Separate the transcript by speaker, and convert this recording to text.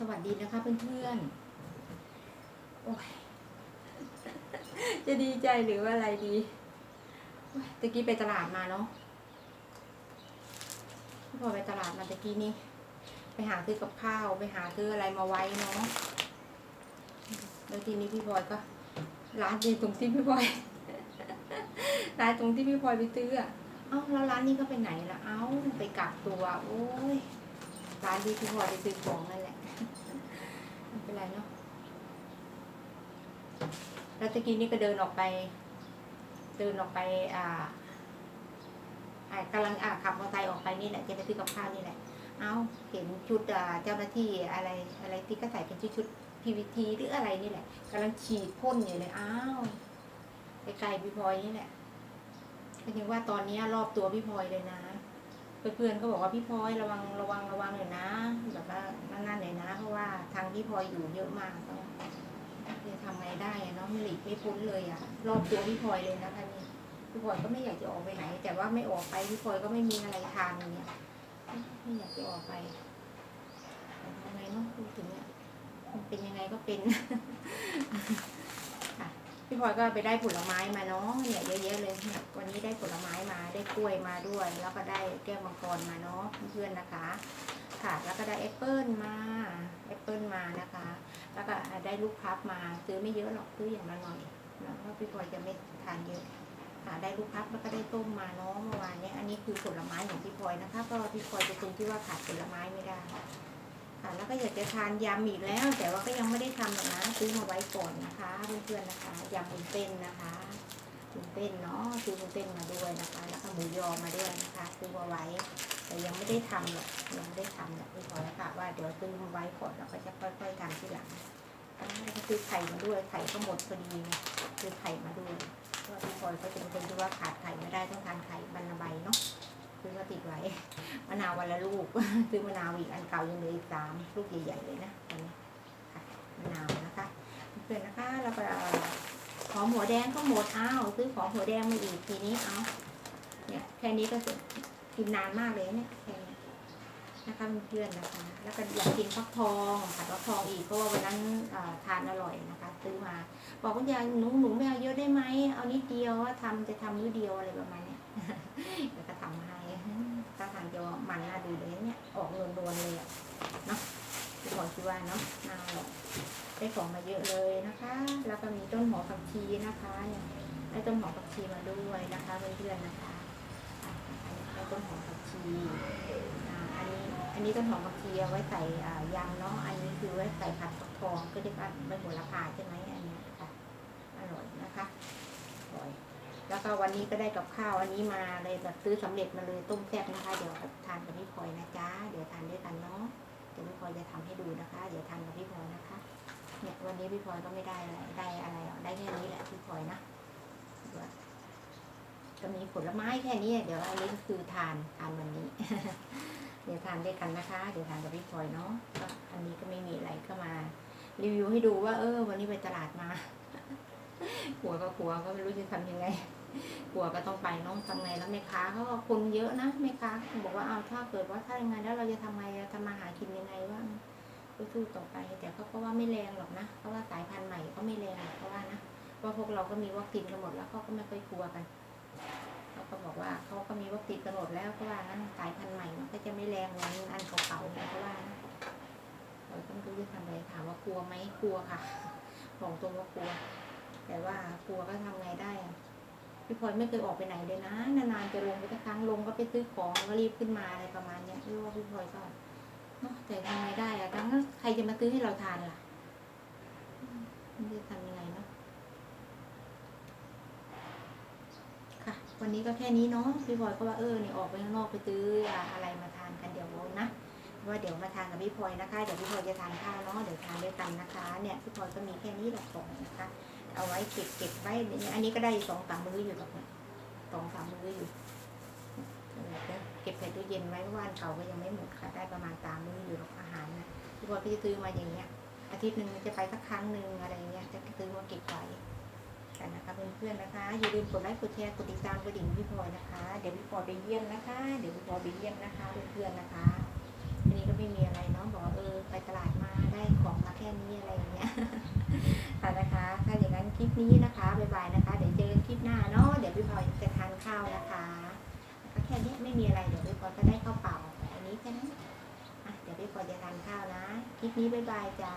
Speaker 1: สวัสดีนะคะเพื่อนๆ โอ้ย จะดีใจหรือว่าอะไรดีตะกี้ไปตลาดมาเนาะ พอไปตลาดมาตะกี้นี่ ไปหาซื้อกับข้าว ไปหาซื้ออะไรมาไว้เนาะ แล้วทีนี้พี่พลอยก็ ร้านอยู่ตรงที่พี่พลอย ร้านตรงที่พี่พลอยไปซื้ออะเอ้าแล้วร้านนี้ก็ไปไหนละเอ้าไปกักตัว โอ้ยร้านที่พี่พลอยไปซื้อของนั่นแหละ ไม่เป็นไรเนาะ แล้วตะกี้นี่ก็เดินออกไป เดินออกไป อ่าอ่ากำลังอ่าขับมอเตอร์ไซค์ออกไปนี่แหละจะไปซื้อกับข้าวนี่แหละ เอ้าเห็นชุดอ่าเจ้าหน้าที่อะไรอะไรที่ก็ใส่เป็นชุดชุด PVT หรืออะไรนี่แหละกำลังฉีดพ่นอยู่เลยอ้าวไกลๆพี่พลอยนี่แหละก็ยังว่าตอนนี้รอบตัวพี่พลอยเลยนะเพื่อนๆก็บอกว่าพี่พลอยระวังระวังระวังหน่อยนะแบบว่านั่นๆหน่อยนะ เพราะว่าทางพี่พลอยอยู่เยอะมากก็ จะทำไงได้อะเนาะไม่หลีกไม่พ้นเลยอะรอบตัวพี่พลอยเลยนะคะนี่พี่พลอยก็ไม่อยากจะออกไปไหน แต่ว่าไม่ออกไปพี่พลอยก็ไม่มีอะไรทานอย่างเงี้ยไม่อยากจะออกไปทำไงเนาะพูดถึงเนี่ยมันเป็นยังไงก็เป็นพี่พลอยก็ไปได้ผลไม้มาเนาะเนี่ยเยอะแยะเลยเนี่ยวันนี้ได้ผลไม้มาได้กล้วยมาด้วย แล้วก็ได้แก้วมังกรมาเนาะเพื่อนๆนะคะ ค่ะแล้วก็ได้แอปเปิลมาแอปเปิลมานะคะ แล้วก็ได้ลูกพับมาซื้อไม่เยอะหรอกซื้ออย่างละหน่อยนะเพราะพี่พลอยจะไม่ทานเยอะค่ะได้ลูกพับแล้วก็ได้ต้มมาเนาะเมื่อวานเนี้ยอันนี้คือผลไม้ของพี่พลอยนะคะเพราะพี่พลอยจะเป็นที่ว่าขาดผลไม้ไม่ได้ค่ะแล้วก็อยากจะทานยำอีกแล้ว แต่ว่าก็ยังไม่ได้ทำหรอกนะซื้อมาไว้ก่อนนะคะเพื่อนๆนะคะยำบุญเต้นนะคะบุญเต้นเนาะซื้อบุญเต้นมาด้วยนะคะ แล้วก็หมูยอมาด้วยนะคะซื้อมาไว้ แต่ยังไม่ได้ทำหรอกยังไม่ได้ทำหรอกพี่ขอแล้วค่ะว่าเดี๋ยวซื้อมาไว้ก่อนแล้วก็จะค่อยๆทำทีหลังแล้วก็ซื้อไข่มาด้วยไข่ก็หมดพอดีไงซื้อไข่มาด้วยเพราะพี่พลอยก็จะเป็นคนที่ว่าขาดไข่ไม่ได้ต้องทานไข่บรรณใบเนาะซื้อมาติดไว้มะนาววันละลูกซื้อมะนาวอีกอันเก่ายังเหลืออีกสามลูกใหญ่ๆเลยนะตอนนี้ค่ะมะนาวนะคะเพื่อนนะคะแล้วก็หอมหัวแดงก็หมดอ้าวซื้อของหัวแดงมาอีกทีนี้เอาเนี่ยแค่นี้ก็เสร็จ กินนานมากเลยเนี่ยแค่นี้นะคะเพื่อนๆนะคะ แล้วก็อยากกินฟักทองผัดฟักทองอีกเพราะว่าวันนั้นอ่าทานอร่อยนะคะซื้อมา บอกคุณยายหนูหนูไม่เอาเยอะได้ไหมเอานิดเดียวว่าทำจะทำนิดเดียวอะไรประมาณเนี้ยแล้วก็ทำให้ถ้าทางจะมันน่าดูเลยเนี่ยออกนวลๆเลยอะเนาะพี่บอกคิดว่าเนาะน่าอร่อยได้ของมาเยอะเลยนะคะ แล้วก็มีต้นหอมผักชีนะคะได้ต้นหอมผักชีมาด้วยนะคะเพื่อนๆนะคะ ต้นหอมผักชีอันนี้อันนี้ต้นหอมผักชีเอาไว้ใส่อ่ายำเนาะอันนี้คือไว้ใส่ผัดฟักทองก็เรียกว่าใบโหระพาใช่ไหมอันนี้ค่ะอร่อยนะคะอร่อยแล้วก็วันนี้ก็ได้กับข้าวอันนี้มาเลยแบบซื้อสำเร็จมาเลยต้มแซ่บนะคะ เดี๋ยวทานกับพี่พลอยนะจ๊ะเดี๋ยวทานด้วยกันเนาะเดี๋ยวพี่พลอยจะทำให้ดูนะคะเดี๋ยวทานกับพี่พลอยนะคะเนี่ยวันนี้พี่พลอยก็ไม่ได้อะไรได้อะไรได้แค่นี้แหละพี่พลอยนะ ก็มีผลไม้แค่นี้ เดี๋ยวอันนี้ก็คือทานทานวันนี้ เดี๋ยวทานด้วยกันนะคะ เดี๋ยวทานกับพี่พลอยเนาะอันนี้ก็ไม่มีอะไรก็มา รีวิวให้ดูว่า เออ วันนี้ไปตลาดมาหัวก็หัวก็ไม่รู้จะทำยังไงหัวก็ต้องไปน้องทำไงแล้วแม่ค้าเขาก็คนเยอะนะแม่ค้าบอกว่าเอาถ้าเกิดว่าถ้ายังไงแล้วเราจะทำไงจะทำมาหากินยังไงว่าก็สู้ต่อไป แต่เขาก็ว่าไม่แรงหรอกนะเพราะว่าสายพันธุ์ใหม่เขาไม่แรงเพราะว่านะเพราพวกเราก็มีวัคซีนกันหมดแล้วเขาก็ไม่ค่อยกลัวกันเขาก็บอกว่า เขาก็มีวัคซีนกันหมดแล้วเพราะว่างั้นสายพันธุ์ใหม่มันก็จะไม่แรงเหมือนอันเก่าๆนะเพราะว่านะเราต้องรู้จะทำอะไรถามว่ากลัวไหมกลัวค่ะบอกตรงว่ากลัว แต่ว่ากลัวก็ทำไงได้พี่พลอยไม่เคยออกไปไหนเลยนะนานๆจะลงไปสักครั้งลงก็ไปซื้อของก็รีบขึ้นมาอะไรประมาณเนี้ยพี่ว่าพี่พลอยก็แต่ทำไงได้อะทั้งใครจะมาซื้อให้เราทานล่ะอืมมันจะทำยังไงเนาะค่ะ วันนี้ก็แค่นี้เนาะพี่พลอยก็ว่าเออเนี่ยออกไปข้างนอกไปซื้ออะไรมาทานกันเดี๋ยวนะว่าเดี๋ยวมาทานกับพี่พลอยนะคะเดี๋ยวพี่พลอยจะทานข้าวเนาะเดี๋ยวทานด้วยกันนะคะ เนี่ยพี่พลอยก็มีแค่นี้แหละของนะคะ เอาไว้เก็บเก็บไว้ในนี้อันนี้ก็ได้สองสามมื้ออยู่หรอกสองสามมื้ออยู่เนี่ยเก็บใส่ตู้เย็นไว้เพราะว่าอันเก่าก็ยังไม่หมดค่ะได้ประมาณสามมื้ออยู่หรอกอาหารนะพี่บอยก็จะซื้อมาอย่างเงี้ยอาทิตย์หนึ่งจะไปสักครั้งหนึ่งอะไรเงี้ยจะซื้อมาเก็บไว้ันนะคะเพื่อนๆนะคะ อย่าลืมกดไลค์กดแชร์กดติดตามกดดิ่งพี่พลอยนะคะ เดี๋ยวพี่พลอยไปเยี่ยมนะคะ เดี๋ยวพี่พลอยไปเยี่ยมนะคะเพื่อนๆนะคะวันนี้ก็ไม่มีอะไรเนาะบอกเออไปตลาดมาได้ของมาแค่นี้อะไรอย่างเงี้ยค่ะนะคะ ถ้าอย่างนั้นคลิปนี้นะคะบ๊ายบายนะคะ เดี๋ยวเจอกันคลิปหน้าเนาะเดี๋ยวพี่พลอยจะทานข้าวนะคะแค่นี้ไม่มีอะไรเดี๋ยวพี่พลอยก็ได้ข้าวเปล่าอันนี้แค่นั้นเดี๋ยวพี่พลอยจะทานข้าวนะคลิปนี้บ๊ายบายจ้า